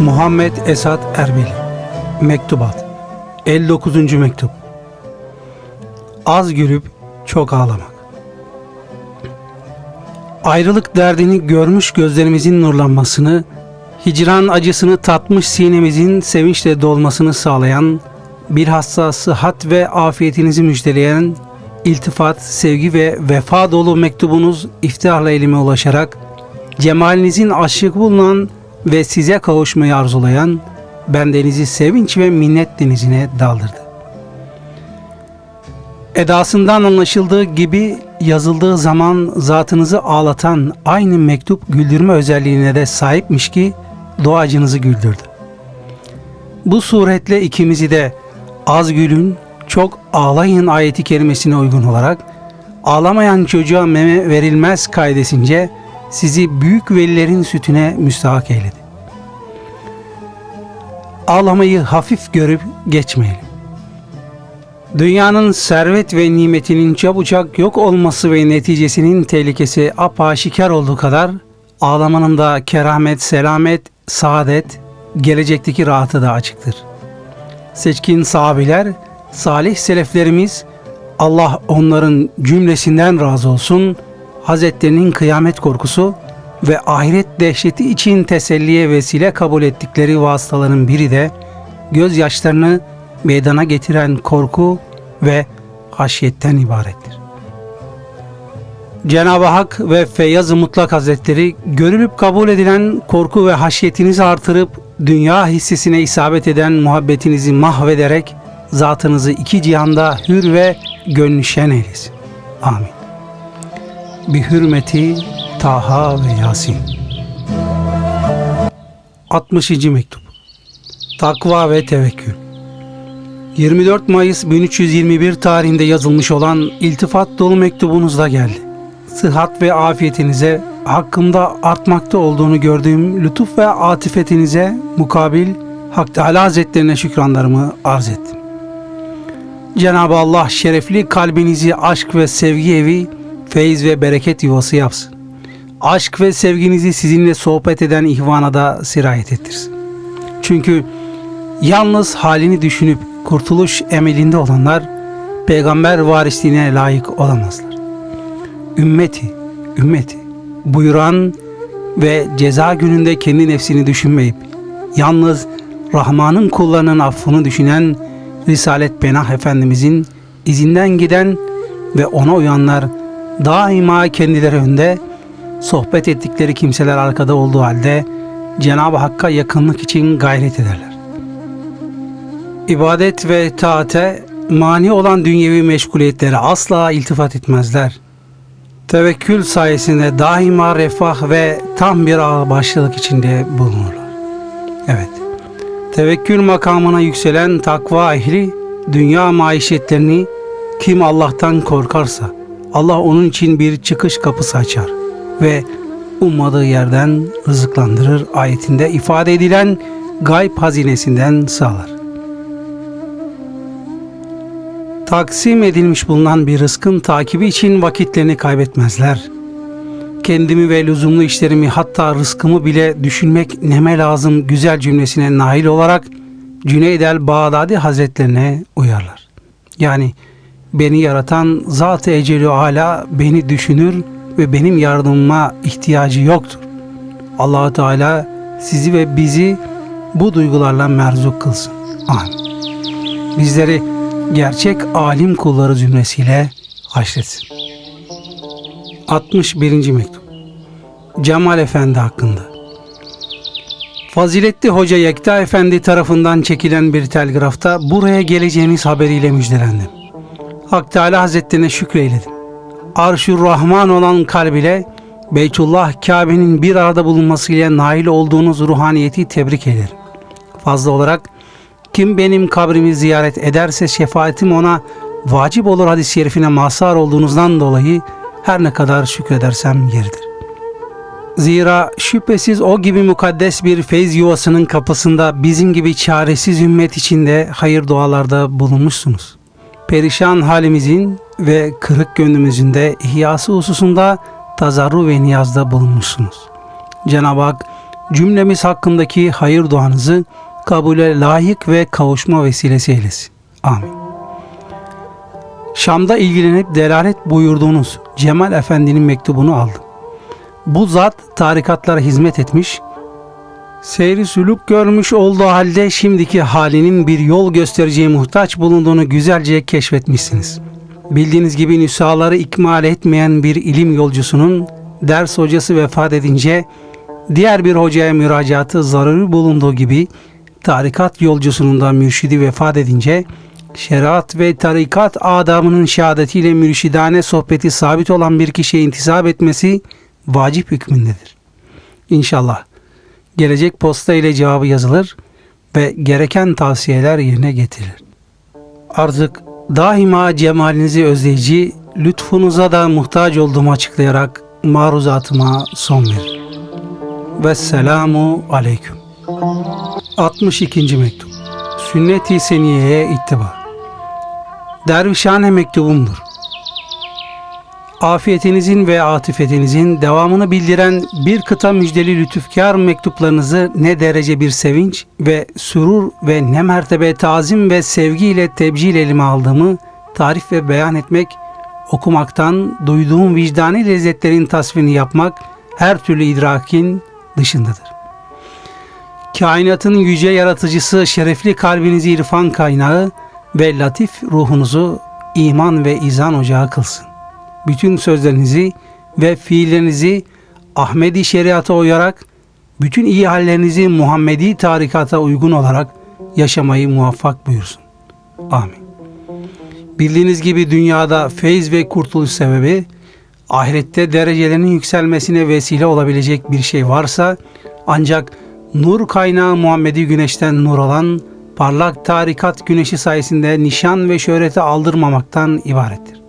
Muhammed Esat Erbil. Mektubat. 59. Mektup. Az gülüp çok ağlamak. Ayrılık derdini görmüş gözlerimizin nurlanmasını, hicran acısını tatmış sinemizin sevinçle dolmasını sağlayan, bilhassa sıhhat ve afiyetinizi müjdeleyen, iltifat, sevgi ve vefa dolu mektubunuz iftiharla elime ulaşarak, cemalinizin aşık bulunan ve size kavuşmayı arzulayan, bendenizi sevinç ve minnet denizine daldırdı. Edasından anlaşıldığı gibi yazıldığı zaman zatınızı ağlatan aynı mektup güldürme özelliğine de sahipmiş ki doğacınızı güldürdü. Bu suretle ikimizi de az gülün, çok ağlayın ayeti kerimesine uygun olarak ağlamayan çocuğa meme verilmez kaidesince sizi büyük velilerin sütüne müstahak eyledi. Ağlamayı hafif görüp geçmeyelim. Dünyanın servet ve nimetinin çabucak yok olması ve neticesinin tehlikesi apaşikar olduğu kadar ağlamanın da keramet, selamet, saadet, gelecekteki rahatı da açıktır. Seçkin sahabiler, salih seleflerimiz, Allah onların cümlesinden razı olsun, Hazretlerinin kıyamet korkusu ve ahiret dehşeti için teselliye vesile kabul ettikleri vasıtaların biri de gözyaşlarını meydana getiren korku ve haşiyetten ibarettir. Cenab-ı Hak ve Feyyaz-ı Mutlak Hazretleri görülüp kabul edilen korku ve haşiyetinizi artırıp dünya hissesine isabet eden muhabbetinizi mahvederek zatınızı iki cihanda hür ve gönlü şen eylesin. Amin. Bi hürmeti Taha ve Yasin. 60. Mektup Takva ve Tevekkül 24 Mayıs 1321 tarihinde yazılmış olan iltifat dolu mektubunuzda geldi. Sıhhat ve afiyetinize, hakkımda artmakta olduğunu gördüğüm lütuf ve atifetinize mukabil Hak Teala Hazretlerine şükranlarımı arz ettim. Cenab-ı Allah şerefli kalbinizi aşk ve sevgi evi, feyiz ve bereket yuvası yapsın. Aşk ve sevginizi sizinle sohbet eden ihvana da sirayet ettirsin. Çünkü yalnız halini düşünüp kurtuluş emelinde olanlar peygamber varisliğine layık olamazlar. Ümmeti, ümmeti buyuran ve ceza gününde kendi nefsini düşünmeyip yalnız Rahman'ın kullarının affını düşünen Risalet Benah Efendimizin izinden giden ve ona uyanlar daima kendileri önde, sohbet ettikleri kimseler arkada olduğu halde Cenab-ı Hakk'a yakınlık için gayret ederler. İbadet ve taate mani olan dünyevi meşguliyetlere asla iltifat etmezler. Tevekkül sayesinde daima refah ve tam bir ağırbaşlılık içinde bulunurlar. Evet, tevekkül makamına yükselen takva ehli dünya maişetlerini kim Allah'tan korkarsa Allah onun için bir çıkış kapısı açar ve ummadığı yerden rızıklandırır ayetinde ifade edilen gayb hazinesinden sağlar. Taksim edilmiş bulunan bir rızkın takibi için vakitlerini kaybetmezler. Kendimi ve lüzumlu işlerimi hatta rızkımı bile düşünmek neme lazım güzel cümlesine nail olarak Cüneyd el Bağdadi Hazretlerine uyarlar. Yani beni yaratan Zat-ı Eceli Ala beni düşünür ve benim yardımıma ihtiyacı yoktur. allah Teala sizi ve bizi bu duygularla merzuk kılsın. Amin. Bizleri gerçek alim kulları zümresiyle haşretsin. 61. Mektup Cemal Efendi hakkında Faziletli Hoca Yekta Efendi tarafından çekilen bir telgrafta buraya geleceğiniz haberiyle müjdelendim. Hak Teala Hazretlerine şükreyledim. Arşur Rahman olan kalb ile Beytullah Kabe'nin bir arada bulunmasıyla nail olduğunuz ruhaniyeti tebrik ederim. Fazla olarak kim benim kabrimi ziyaret ederse şefaatim ona vacip olur hadis-i şerifine mazhar olduğunuzdan dolayı her ne kadar şükredersem yeridir. Zira şüphesiz o gibi mukaddes bir feyz yuvasının kapısında bizim gibi çaresiz ümmet içinde hayır dualarda bulunmuşsunuz. Perişan halimizin ve kırık gönlümüzün de ihyası hususunda tazarru ve niyazda bulunmuşsunuz. Cenab-ı Hak cümlemiz hakkındaki hayır duanızı kabule layık ve kavuşma vesilesi eylesin. Amin. Şam'da ilgilenip delalet buyurduğunuz Cemal Efendi'nin mektubunu aldım. Bu zat tarikatlara hizmet etmiş, seyri sülük görmüş olduğu halde şimdiki halinin bir yol göstereceği muhtaç bulunduğunu güzelce keşfetmişsiniz. Bildiğiniz gibi nüshaları ikmal etmeyen bir ilim yolcusunun ders hocası vefat edince diğer bir hocaya müracaatı zararı bulunduğu gibi tarikat yolcusunun da mürşidi vefat edince şeriat ve tarikat adamının şehadetiyle mürşidane sohbeti sabit olan bir kişiye intisap etmesi vacip hükmündedir. İnşallah gelecek posta ile cevabı yazılır ve gereken tavsiyeler yerine getirilir. Artık daima cemalinizi özleyici, lütfunuza da muhtaç olduğumu açıklayarak maruzatıma son verir. Vesselamu aleyküm. 62. mektup. Sünnet-i Seniye'ye ittiba. Dervişhane mektubumdur. Afiyetinizin ve atifetinizin devamını bildiren bir kıta müjdeli lütufkar mektuplarınızı ne derece bir sevinç ve sürur ve ne mertebe tazim ve sevgiyle tebcil elime aldığımı tarif ve beyan etmek, okumaktan duyduğum vicdani lezzetlerin tasvirini yapmak her türlü idrakin dışındadır. Kainatın yüce yaratıcısı şerefli kalbinizi irfan kaynağı ve latif ruhunuzu iman ve izan ocağı kılsın. Bütün sözlerinizi ve fiillerinizi Ahmedi şeriata uyarak bütün iyi hallerinizi Muhammedi tarikata uygun olarak yaşamayı muvaffak buyursun. Amin. Bildiğiniz gibi dünyada feyz ve kurtuluş sebebi ahirette derecelerinin yükselmesine vesile olabilecek bir şey varsa ancak nur kaynağı Muhammedi güneşten nur olan parlak tarikat güneşi sayesinde nişan ve şöhreti aldırmamaktan ibarettir.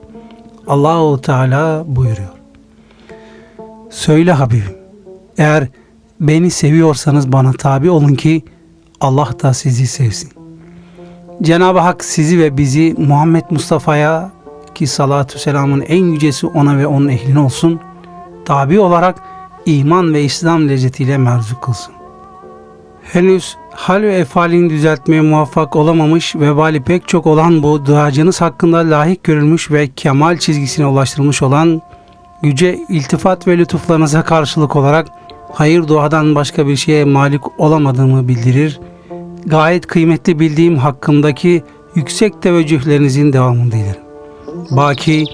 Allahu Teala buyuruyor. Söyle Habibim, eğer beni seviyorsanız bana tabi olun ki Allah da sizi sevsin. Cenab-ı Hak sizi ve bizi Muhammed Mustafa'ya ki salatü selamın en yücesi ona ve onun ehline olsun, tabi olarak iman ve İslam lezzetiyle merzuk kılsın. Henüz hal ve efalini düzeltmeye muvaffak olamamış vebali pek çok olan bu duacınız hakkında layık görülmüş ve kemal çizgisine ulaştırılmış olan yüce iltifat ve lütuflarınıza karşılık olarak hayır duadan başka bir şeye malik olamadığımı bildirir. Gayet kıymetli bildiğim hakkımdaki yüksek teveccühlerinizin devamını dilerim. Baki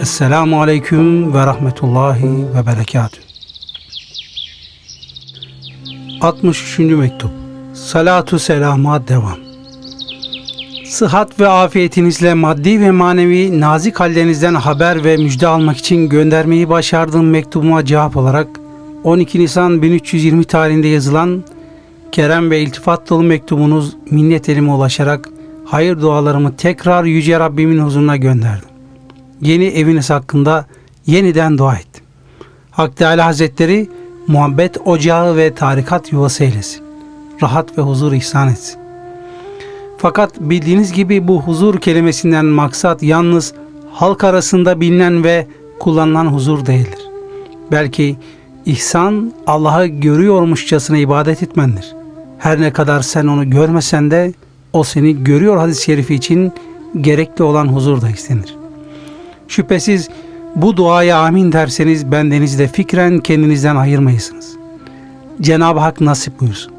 Esselamu Aleyküm ve Rahmetullahi ve Berekatühü. 63. mektup. Salatu selama devam. Sıhhat ve afiyetinizle maddi ve manevi nazik hallerinizden haber ve müjde almak için göndermeyi başardığım mektubuma cevap olarak 12 Nisan 1320 tarihinde yazılan kerem ve iltifat dolu mektubunuz minnet elime ulaşarak hayır dualarımı tekrar Yüce Rabbimin huzuruna gönderdim. Yeni eviniz hakkında yeniden dua ettim. Hak Teala Hazretleri muhabbet ocağı ve tarikat yuvası eylesin. Rahat ve huzur ihsan etsin. Fakat bildiğiniz gibi bu huzur kelimesinden maksat yalnız halk arasında bilinen ve kullanılan huzur değildir. Belki ihsan Allah'ı görüyormuşçasına ibadet etmendir. Her ne kadar sen onu görmesen de o seni görüyor hadis-i şerifi için gerekli olan huzur da istenir. Şüphesiz bu duaya amin derseniz bendenizi de fikren kendinizden ayırmayısınız. Cenab-ı Hak nasip buyursun.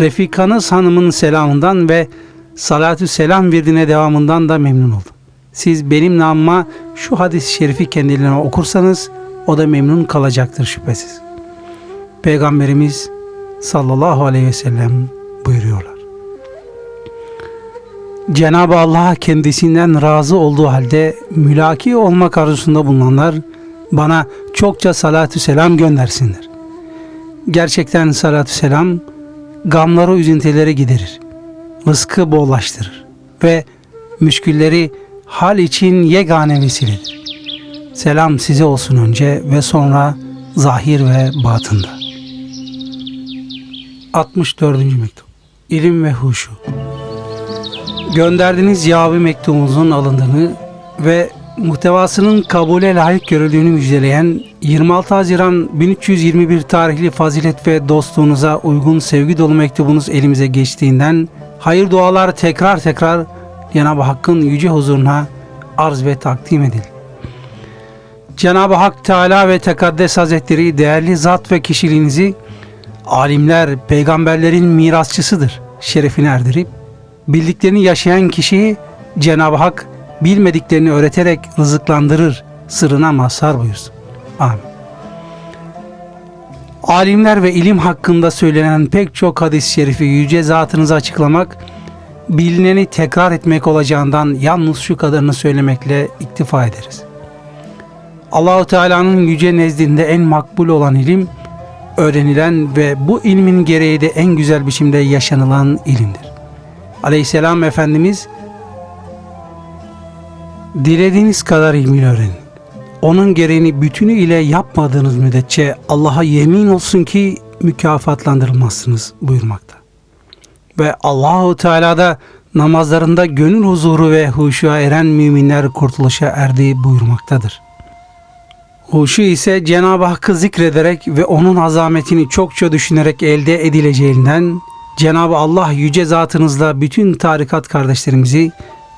Refikanız hanımın selamından ve salatü selam verdiğine devamından da memnun oldum. Siz benim namıma şu hadis-i şerifi kendilerine okursanız o da memnun kalacaktır şüphesiz. Peygamberimiz sallallahu aleyhi ve sellem buyuruyorlar. Cenab-ı Allah kendisinden razı olduğu halde mülaki olmak arzusunda bulunanlar bana çokça salatü selam göndersinler. Gerçekten salatü selam gamları üzüntüleri giderir. Rızkı bollaştırır ve müşkülleri hal için yegane vesiledir. Selam size olsun önce ve sonra zahir ve batında. 64. mektup İlim ve huşu Gönderdiğiniz cevabı mektubunuzun alındığını ve muhtevasının kabule layık görüldüğünü müjdeleyen 26 Haziran 1321 tarihli fazilet ve dostluğunuza uygun sevgi dolu mektubunuz elimize geçtiğinden hayır dualar tekrar tekrar Cenab-ı Hakk'ın yüce huzuruna arz ve takdim edildi. Cenab-ı Hak Teala ve Tekaddes Hazretleri değerli zat ve kişiliğinizi alimler, peygamberlerin mirasçısıdır şerefini erdirip bildiklerini yaşayan kişiyi Cenab-ı Hak bilmediklerini öğreterek rızıklandırır, sırrına mazhar buyursun. Amin. Alimler ve ilim hakkında söylenen pek çok hadis-i şerifi yüce zatınıza açıklamak, bilineni tekrar etmek olacağından yalnız şu kadarını söylemekle iktifa ederiz. Allahu Teala'nın yüce nezdinde en makbul olan ilim, öğrenilen ve bu ilmin gereği de en güzel biçimde yaşanılan ilimdir. Aleyhisselam Efendimiz dilediğiniz kadar ilmi öğrenin. Onun gereğini bütünü ile yapmadığınız müddetçe Allah'a yemin olsun ki mükafatlandırılmazsınız buyurmakta. Ve Allahu Teala'da namazlarında gönül huzuru ve huşuya eren müminler kurtuluşa erdiği buyurmaktadır. Huşu ise Cenab-ı Hakk'ı zikrederek ve onun azametini çokça düşünerek elde edileceğinden Cenab-ı Allah yüce zatınızla bütün tarikat kardeşlerimizi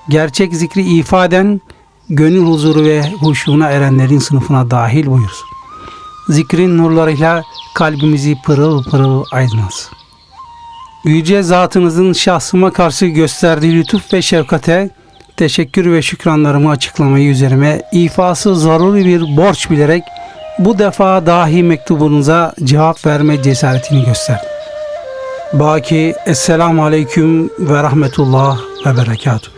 gerçek zikri ifaden gönül huzuru ve huşuna erenlerin sınıfına dahil buyursun. Zikrin nurlarıyla kalbimizi pırıl pırıl aydınlatsın. Yüce zatınızın şahsıma karşı gösterdiği lütuf ve şefkate teşekkür ve şükranlarımı açıklamayı üzerime ifası zaruri bir borç bilerek bu defa dahi mektubunuza cevap verme cesaretini gösterdim. Baki Esselamu Aleyküm ve Rahmetullah ve Berekatuhu.